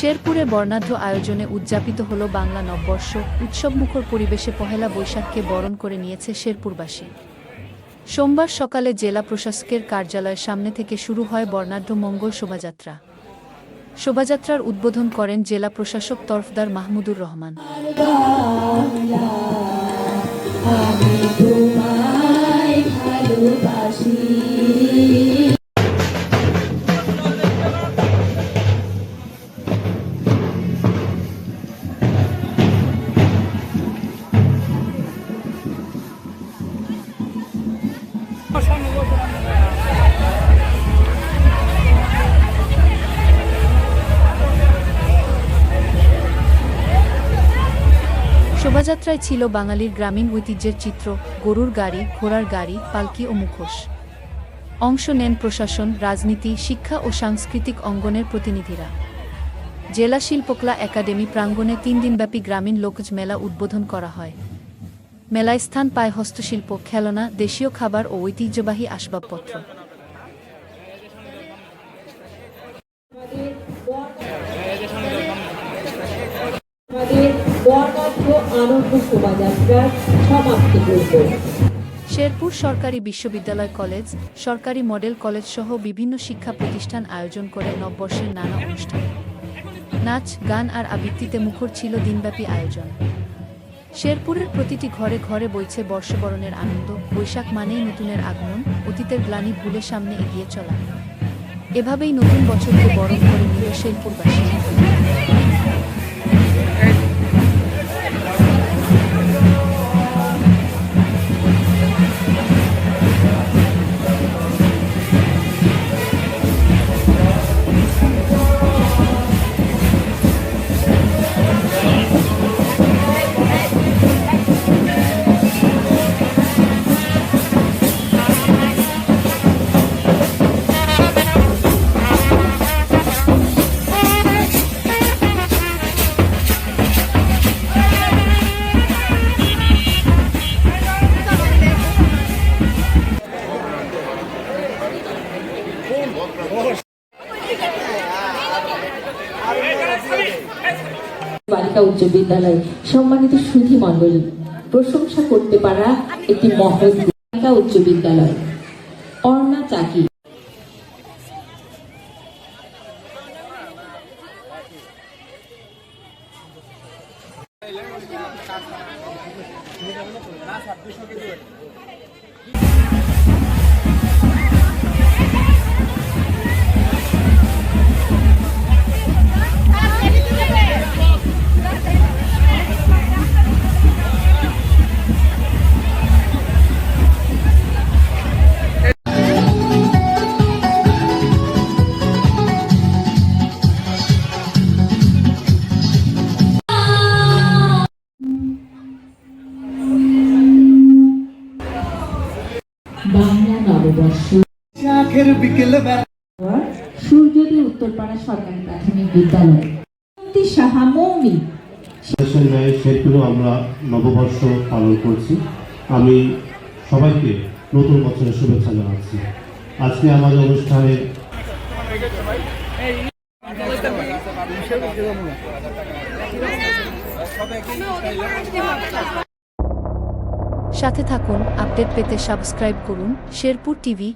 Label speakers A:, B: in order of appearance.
A: শেরপুরে বর্ণাঢ্য আয়োজনে উদযাপিত হল বাংলা নববর্ষ উৎসবমুখর পরিবেশে পহেলা বৈশাখকে বরণ করে নিয়েছে শেরপুরবাসী। সোমবার সকালে জেলা প্রশাসকের কার্যালয়ের সামনে থেকে শুরু হয় বর্ণাঢ্য মঙ্গল শোভাযাত্রা। শোভাযাত্রার উদ্বোধন করেন জেলা প্রশাসক তরফদার মাহমুদুর রহমান। শোভাযাত্রায় ছিল বাঙালির গ্রামীণ ঐতিহ্যের চিত্র, গরুর গাড়ি, ঘোড়ার গাড়ি, পালকি ও মুখোশ। অংশ নেন প্রশাসন, রাজনীতি, শিক্ষা ও সাংস্কৃতিক অঙ্গনের প্রতিনিধিরা। জেলা শিল্পকলা একাডেমি প্রাঙ্গণে তিন দিনব্যাপী গ্রামীণ লোকজ মেলা উদ্বোধন করা হয়। মেলায় স্থান পায় হস্তশিল্প, খেলনা, দেশীয় খাবার ও ঐতিহ্যবাহী আসবাবপত্র। শেরপুর সরকারি বিশ্ববিদ্যালয় কলেজ, সরকারি মডেল কলেজ সহ বিভিন্ন শিক্ষা প্রতিষ্ঠান আয়োজন করে নববর্ষের নানা অনুষ্ঠান। নাচ, গান আর আবৃত্তিতে মুখর ছিল দিনব্যাপী আয়োজন। শেরপুরের প্রতিটি ঘরে ঘরে বইছে বর্ষবরণের আনন্দ, বৈশাখ মানেই নতুনের আগমন, অতীতের গ্লানি ভুলে সামনে এগিয়ে চলা। এভাবেই নতুন বছরকে বরণ করে নিল শেরপুরবাসী।
B: বালিকা উচ্চ বিদ্যালয় সম্মানিত সুধী মণ্ডলী প্রশংসা করতে পারা একটি মহৎ বালিকা উচ্চ বিদ্যালয়, অর্ণা চাকি। বাংলা নববর্ষ। সূর্যোদয় উত্তরপাড়া সরকারি প্রাথমিক বিদ্যালয়। সাহা মৌমি
C: শেরপুরেও আমরা নববর্ষ পালন করছি। আমি সবাইকে নতুন বছরের শুভেচ্ছা জানাচ্ছি। আজকে আমাদের অনুষ্ঠানে
A: সাথে থাকুন আপডেট পেতে সাবস্ক্রাইব করুন শেরপুর টিভি